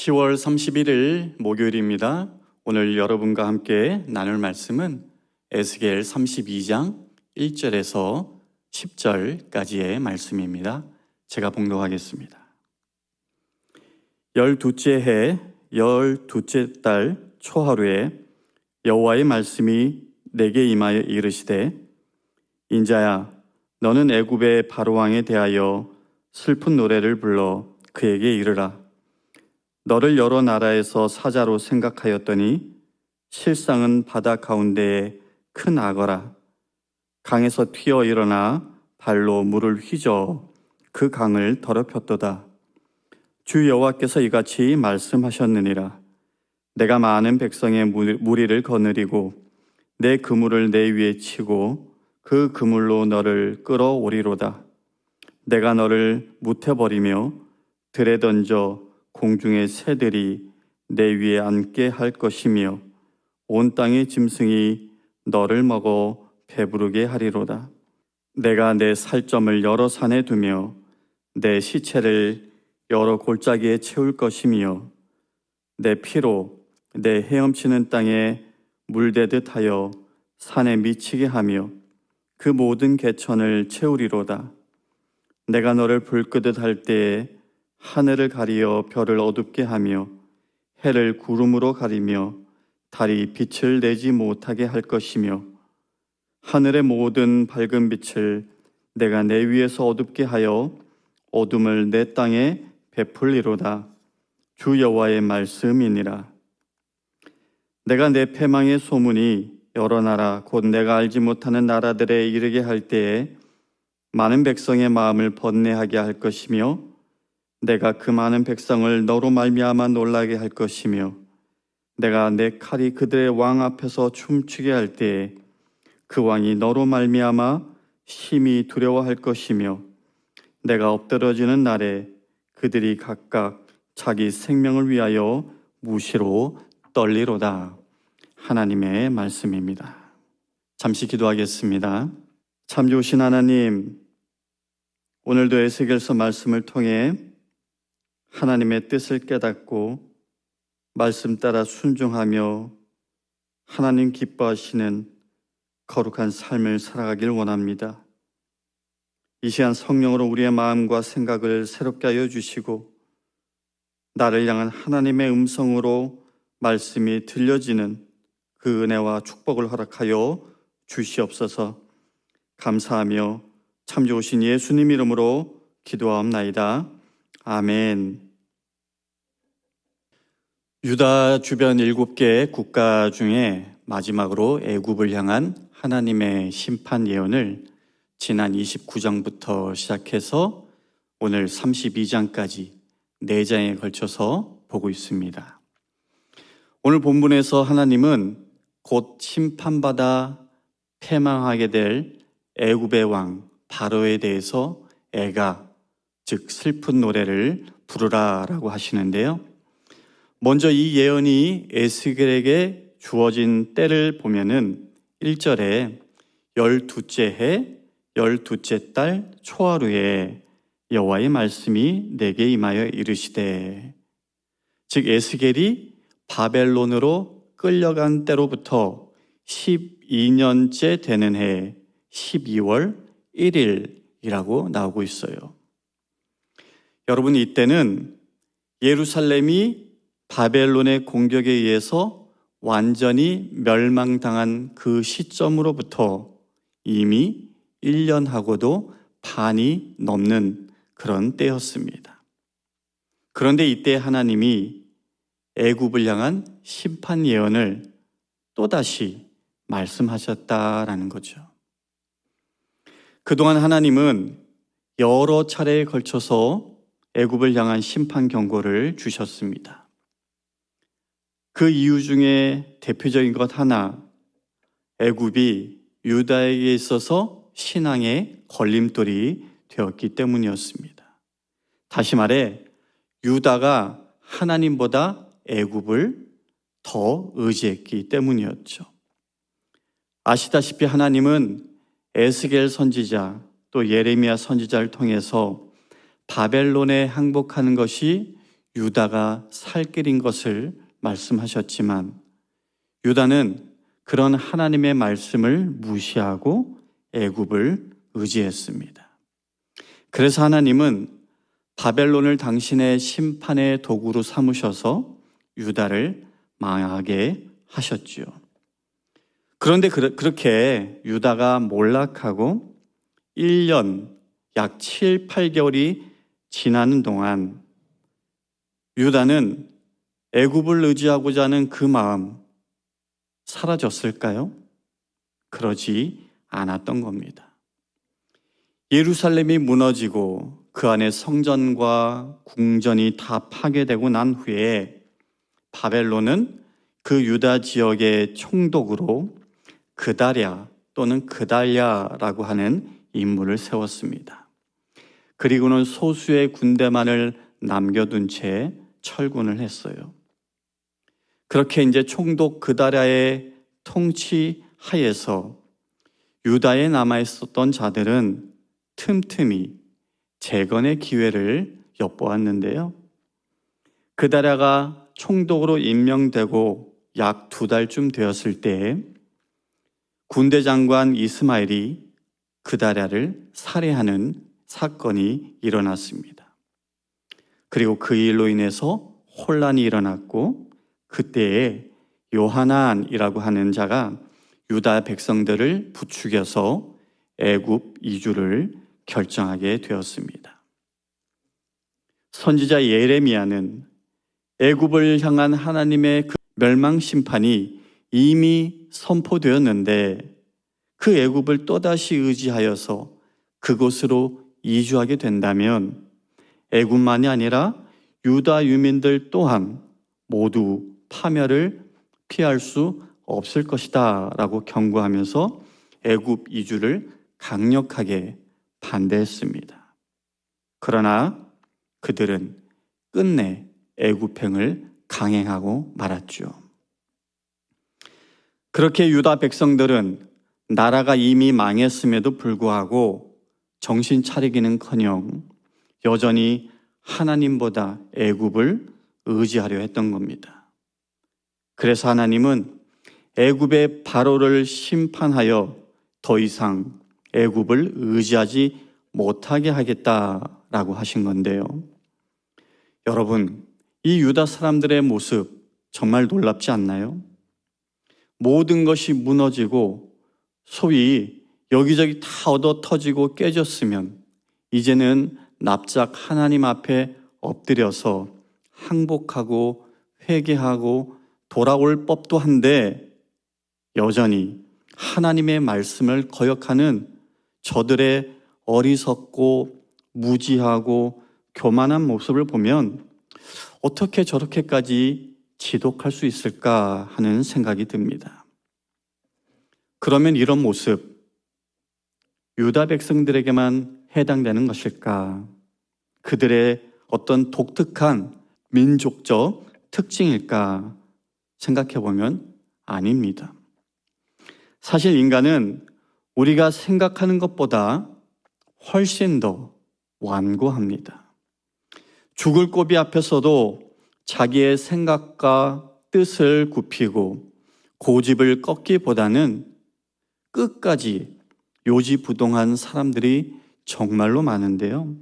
10월 31일 목요일입니다. 오늘 여러분과 함께 나눌 말씀은 에스겔 32장 1절에서 10절까지의 말씀입니다. 제가 봉독하겠습니다. 열두째 해 열두째 달 초하루에 여호와의 말씀이 내게 임하여 이르시되 인자야 너는 애굽의 바로 왕에 대하여 슬픈 노래를 불러 그에게 이르라 너를 여러 나라에서 사자로 생각하였더니 실상은 바다 가운데에 큰 악어라. 강에서 튀어 일어나 발로 물을 휘저 그 강을 더럽혔도다. 주 여호와께서 이같이 말씀하셨느니라. 내가 많은 백성의 무- 무리를 거느리고 내 그물을 내 위에 치고 그 그물로 너를 끌어오리로다. 내가 너를 묻혀버리며 들에 던져 공중의 새들이 내 위에 앉게 할 것이며 온 땅의 짐승이 너를 먹어 배부르게 하리로다. 내가 내 살점을 여러 산에 두며 내 시체를 여러 골짜기에 채울 것이며 내 피로 내 헤엄치는 땅에 물대듯 하여 산에 미치게 하며 그 모든 개천을 채우리로다. 내가 너를 불 끄듯 할 때에 하늘을 가리어 별을 어둡게 하며 해를 구름으로 가리며 달이 빛을 내지 못하게 할 것이며 하늘의 모든 밝은 빛을 내가 내 위에서 어둡게 하여 어둠을 내 땅에 베풀리로다. 주 여호와의 말씀이니라. 내가 내 패망의 소문이 여러 나라 곧 내가 알지 못하는 나라들에 이르게 할 때에 많은 백성의 마음을 번뇌하게 할 것이며 내가 그 많은 백성을 너로 말미암아 놀라게 할 것이며 내가 내 칼이 그들의 왕 앞에서 춤추게 할 때에 그 왕이 너로 말미암아 심히 두려워할 것이며 내가 엎드러지는 날에 그들이 각각 자기 생명을 위하여 무시로 떨리로다 하나님의 말씀입니다. 잠시 기도하겠습니다. 참 좋으신 하나님, 오늘도 에스겔서 말씀을 통해 하나님의 뜻을 깨닫고 말씀 따라 순종하며 하나님 기뻐하시는 거룩한 삶을 살아가길 원합니다. 이 시간 성령으로 우리의 마음과 생각을 새롭게 하여 주시고 나를 향한 하나님의 음성으로 말씀이 들려지는 그 은혜와 축복을 허락하여 주시옵소서 감사하며 참 좋으신 예수님 이름으로 기도하옵나이다. 아멘. 유다 주변 일곱 개 국가 중에 마지막으로 애굽을 향한 하나님의 심판 예언을 지난 29장부터 시작해서 오늘 32장까지 네 장에 걸쳐서 보고 있습니다. 오늘 본문에서 하나님은 곧 심판받아 패망하게 될 애굽의 왕 바로에 대해서 애가 즉 슬픈 노래를 부르라라고 하시는데요. 먼저 이 예언이 에스겔에게 주어진 때를 보면은 1절에 열두째 해 열두째 달 초하루에 여호와의 말씀이 내게 임하여 이르시되 즉 에스겔이 바벨론으로 끌려간 때로부터 12년째 되는 해 12월 1일이라고 나오고 있어요. 여러분 이때는 예루살렘이 바벨론의 공격에 의해서 완전히 멸망당한 그 시점으로부터 이미 1년하고도 반이 넘는 그런 때였습니다. 그런데 이때 하나님이 애굽을 향한 심판 예언을 또다시 말씀하셨다라는 거죠. 그동안 하나님은 여러 차례에 걸쳐서 애굽을 향한 심판 경고를 주셨습니다. 그 이유 중에 대표적인 것 하나, 애굽이 유다에게 있어서 신앙의 걸림돌이 되었기 때문이었습니다. 다시 말해 유다가 하나님보다 애굽을 더 의지했기 때문이었죠. 아시다시피 하나님은 에스겔 선지자 또 예레미야 선지자를 통해서 바벨론에 항복하는 것이 유다가 살 길인 것을 말씀하셨지만 유다는 그런 하나님의 말씀을 무시하고 애굽을 의지했습니다. 그래서 하나님은 바벨론을 당신의 심판의 도구로 삼으셔서 유다를 망하게 하셨지요. 그런데 그렇게 유다가 몰락하고 1년 약 7, 8개월이 지나는 동안 유다는 애굽을 의지하고자 하는 그 마음 사라졌을까요? 그러지 않았던 겁니다. 예루살렘이 무너지고 그 안에 성전과 궁전이 다 파괴되고 난 후에 바벨론은 그 유다 지역의 총독으로 그다랴 또는 그달랴라고 하는 인물을 세웠습니다. 그리고는 소수의 군대만을 남겨둔 채 철군을 했어요. 그렇게 이제 총독 그다랴의 통치 하에서 유다에 남아 있었던 자들은 틈틈이 재건의 기회를 엿보았는데요. 그다랴가 총독으로 임명되고 약 두 달쯤 되었을 때 군대 장관 이스마엘이 그다랴를 살해하는 사건이 일어났습니다. 그리고 그 일로 인해서 혼란이 일어났고 그때에 요하난이라고 하는 자가 유다 백성들을 부추겨서 애굽 이주를 결정하게 되었습니다. 선지자 예레미야는 애굽을 향한 하나님의 그 멸망 심판이 이미 선포되었는데 그 애굽을 또다시 의지하여서 그곳으로 이주하게 된다면 애굽만이 아니라 유다 유민들 또한 모두 파멸을 피할 수 없을 것이다라고 경고하면서 애굽 이주를 강력하게 반대했습니다. 그러나 그들은 끝내 애굽행을 강행하고 말았죠. 그렇게 유다 백성들은 나라가 이미 망했음에도 불구하고 정신 차리기는커녕 여전히 하나님보다 애굽을 의지하려 했던 겁니다. 그래서 하나님은 애굽의 바로를 심판하여 더 이상 애굽을 의지하지 못하게 하겠다라고 하신 건데요. 여러분, 이 유다 사람들의 모습 정말 놀랍지 않나요? 모든 것이 무너지고 소위 여기저기 다 얻어 터지고 깨졌으면 이제는 납작 하나님 앞에 엎드려서 항복하고 회개하고 돌아올 법도 한데 여전히 하나님의 말씀을 거역하는 저들의 어리석고 무지하고 교만한 모습을 보면 어떻게 저렇게까지 지독할 수 있을까 하는 생각이 듭니다. 그러면 이런 모습, 유다 백성들에게만 해당되는 것일까? 그들의 어떤 독특한 민족적 특징일까 생각해 보면 아닙니다. 사실 인간은 우리가 생각하는 것보다 훨씬 더 완고합니다. 죽을 고비 앞에서도 자기의 생각과 뜻을 굽히고 고집을 꺾기보다는 끝까지 요지부동한 사람들이 정말로 많은데요.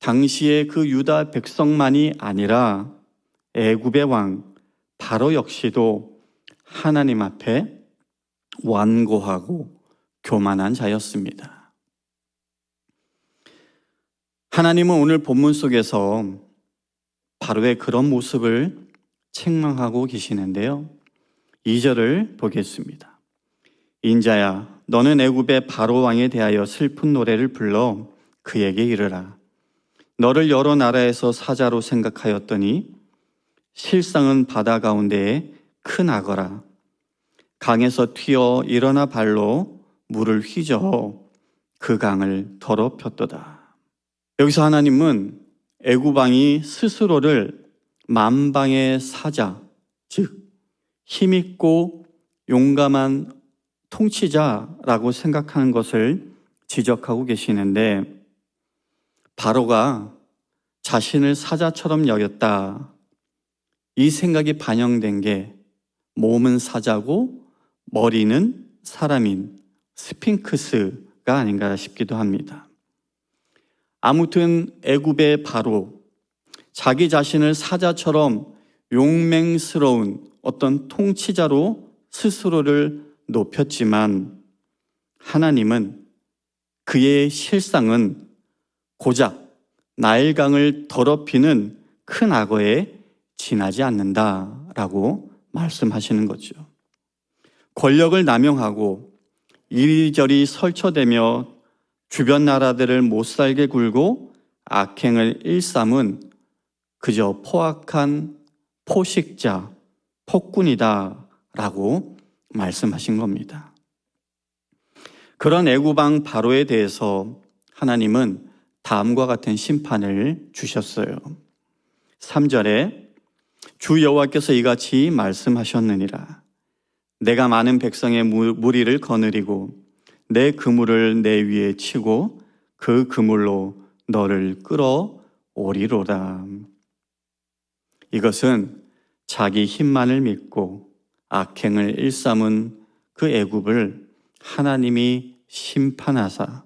당시에 그 유다 백성만이 아니라 애굽의 왕 바로 역시도 하나님 앞에 완고하고 교만한 자였습니다. 하나님은 오늘 본문 속에서 바로의 그런 모습을 책망하고 계시는데요. 2절을 보겠습니다. 인자야, 너는 애굽의 바로 왕에 대하여 슬픈 노래를 불러 그에게 이르라. 너를 여러 나라에서 사자로 생각하였더니 실상은 바다 가운데에 큰 악어라. 강에서 튀어 일어나 발로 물을 휘저 그 강을 더럽혔도다. 여기서 하나님은 애구방이 스스로를 만방의 사자, 즉 힘있고 용감한 통치자라고 생각하는 것을 지적하고 계시는데 바로가 자신을 사자처럼 여겼다. 이 생각이 반영된 게 몸은 사자고 머리는 사람인 스핑크스가 아닌가 싶기도 합니다. 아무튼 애굽의 바로 자기 자신을 사자처럼 용맹스러운 어떤 통치자로 스스로를 높였지만 하나님은 그의 실상은 고작 나일강을 더럽히는 큰 악어에 지나지 않는다라고 말씀하시는 거죠. 권력을 남용하고 이리저리 설쳐대며 주변 나라들을 못 살게 굴고 악행을 일삼은 그저 포악한 포식자, 폭군이다라고 말씀하신 겁니다. 그런 애구방 바로에 대해서 하나님은 다음과 같은 심판을 주셨어요. 3절에 주 여호와께서 이같이 말씀하셨느니라. 내가 많은 백성의 무리를 거느리고 내 그물을 내 위에 치고 그 그물로 너를 끌어 오리로다. 이것은 자기 힘만을 믿고 악행을 일삼은 그 애굽을 하나님이 심판하사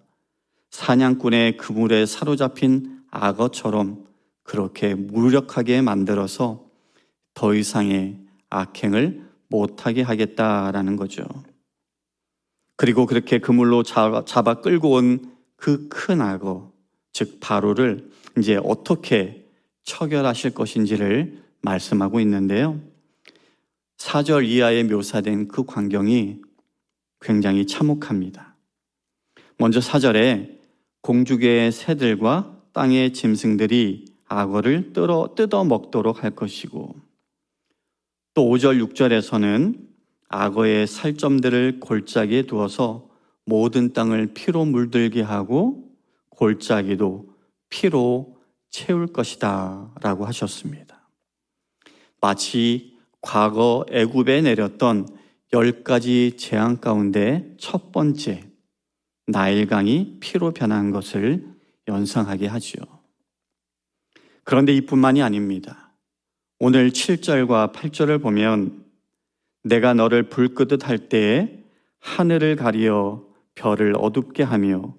사냥꾼의 그물에 사로잡힌 악어처럼 그렇게 무력하게 만들어서 더 이상의 악행을 못하게 하겠다라는 거죠. 그리고 그렇게 그물로 잡아 끌고 온 그 큰 악어, 즉 바로를 이제 어떻게 처결하실 것인지를 말씀하고 있는데요. 4절 이하에 묘사된 그 광경이 굉장히 참혹합니다. 먼저 4절에 공주계의 새들과 땅의 짐승들이 악어를 뜯어, 뜯어 먹도록 할 것이고 또 5절, 6절에서는 악어의 살점들을 골짜기에 두어서 모든 땅을 피로 물들게 하고 골짜기도 피로 채울 것이다 라고 하셨습니다. 마치 과거 애굽에 내렸던 열 가지 재앙 가운데 첫 번째 나일강이 피로 변한 것을 연상하게 하지요. 그런데 이뿐만이 아닙니다. 오늘 7절과 8절을 보면 내가 너를 불 끄듯 할 때에 하늘을 가리어 별을 어둡게 하며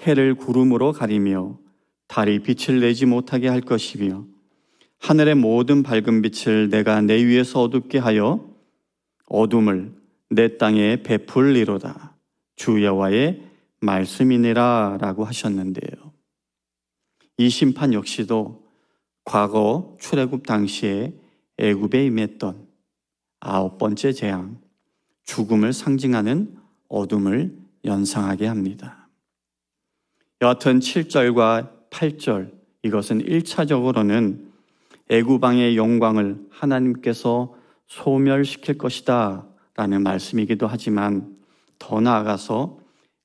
해를 구름으로 가리며 달이 빛을 내지 못하게 할 것이며 하늘의 모든 밝은 빛을 내가 내 위에서 어둡게 하여 어둠을 내 땅에 베풀리로다. 주 여호와의 말씀이니라 라고 하셨는데요. 이 심판 역시도 과거 출애굽 당시에 애굽에 임했던 아홉 번째 재앙, 죽음을 상징하는 어둠을 연상하게 합니다. 여하튼 7절과 8절 이것은 1차적으로는 애굽왕의 영광을 하나님께서 소멸시킬 것이다 라는 말씀이기도 하지만 더 나아가서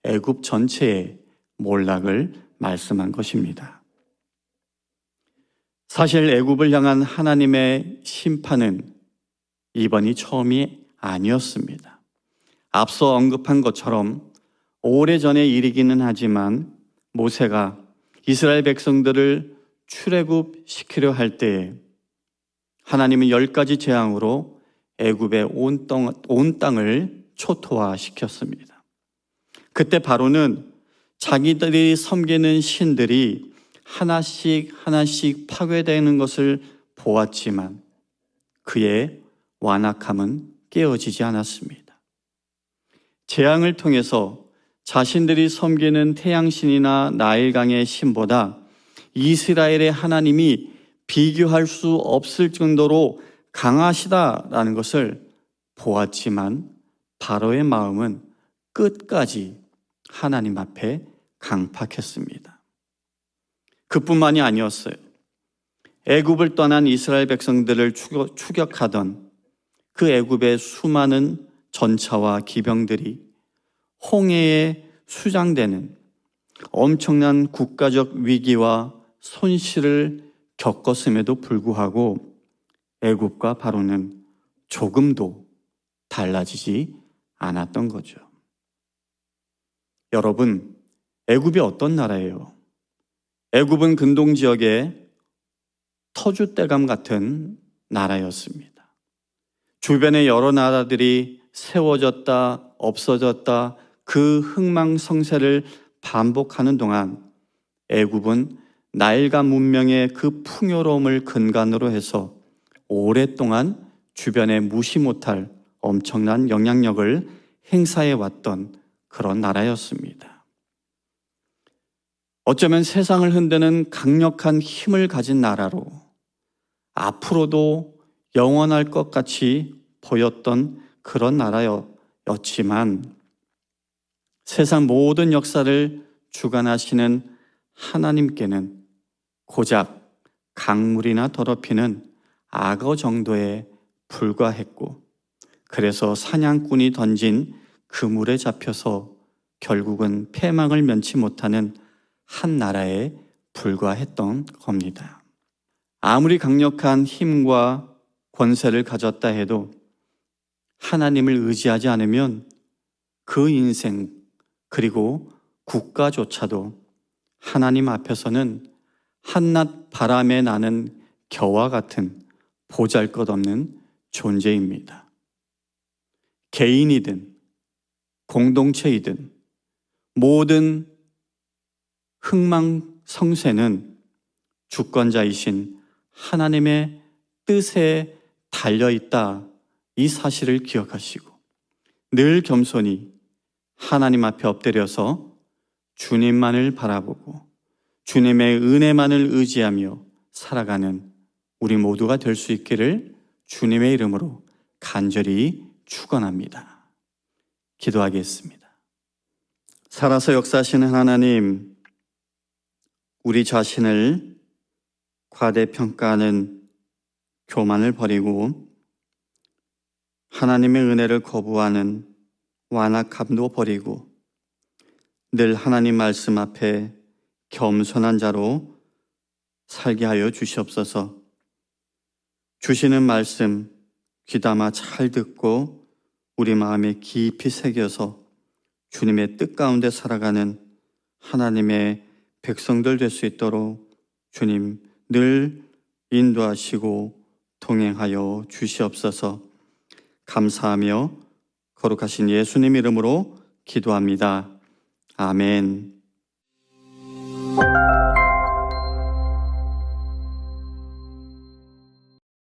애굽 전체의 몰락을 말씀한 것입니다. 사실 애굽을 향한 하나님의 심판은 이번이 처음이 아니었습니다. 앞서 언급한 것처럼 오래전의 일이기는 하지만 모세가 이스라엘 백성들을 출애굽 시키려 할 때에 하나님은 열 가지 재앙으로 애굽의 온, 땅, 온 땅을 초토화시켰습니다. 그때 바로는 자기들이 섬기는 신들이 하나씩 하나씩 파괴되는 것을 보았지만 그의 완악함은 깨어지지 않았습니다. 재앙을 통해서 자신들이 섬기는 태양신이나 나일강의 신보다 이스라엘의 하나님이 비교할 수 없을 정도로 강하시다라는 것을 보았지만 바로의 마음은 끝까지 하나님 앞에 강팍했습니다. 그뿐만이 아니었어요. 애굽을 떠난 이스라엘 백성들을 추격하던 그 애굽의 수많은 전차와 기병들이 홍해에 수장되는 엄청난 국가적 위기와 손실을 겪었음에도 불구하고 애굽과 바로는 조금도 달라지지 않았던 거죠. 여러분, 애굽이 어떤 나라예요? 애굽은 근동 지역의 터줏대감 같은 나라였습니다. 주변의 여러 나라들이 세워졌다, 없어졌다, 그 흥망성쇠를 반복하는 동안 애굽은 나일강 문명의 그 풍요로움을 근간으로 해서 오랫동안 주변에 무시 못할 엄청난 영향력을 행사해 왔던 그런 나라였습니다. 어쩌면 세상을 흔드는 강력한 힘을 가진 나라로 앞으로도 영원할 것 같이 보였던 그런 나라였지만 세상 모든 역사를 주관하시는 하나님께는 고작 강물이나 더럽히는 악어 정도에 불과했고 그래서 사냥꾼이 던진 그물에 잡혀서 결국은 패망을 면치 못하는 한 나라에 불과했던 겁니다. 아무리 강력한 힘과 권세를 가졌다 해도 하나님을 의지하지 않으면 그 인생 그리고 국가조차도 하나님 앞에서는 한낮 바람에 나는 겨와 같은 보잘 것 없는 존재입니다. 개인이든 공동체이든 모든 흥망성쇠는 주권자이신 하나님의 뜻에 달려 있다. 이 사실을 기억하시고 늘 겸손히 하나님 앞에 엎드려서 주님만을 바라보고 주님의 은혜만을 의지하며 살아가는 우리 모두가 될 수 있기를 주님의 이름으로 간절히 축원합니다. 기도하겠습니다. 살아서 역사하시는 하나님, 우리 자신을 과대평가하는 교만을 버리고 하나님의 은혜를 거부하는 완악함도 버리고 늘 하나님 말씀 앞에 겸손한 자로 살게 하여 주시옵소서. 주시는 말씀 귀담아 잘 듣고 우리 마음에 깊이 새겨서 주님의 뜻 가운데 살아가는 하나님의 백성들 될 수 있도록 주님 늘 인도하시고 동행하여 주시옵소서 감사하며 거룩하신 예수님 이름으로 기도합니다. 아멘. Bye.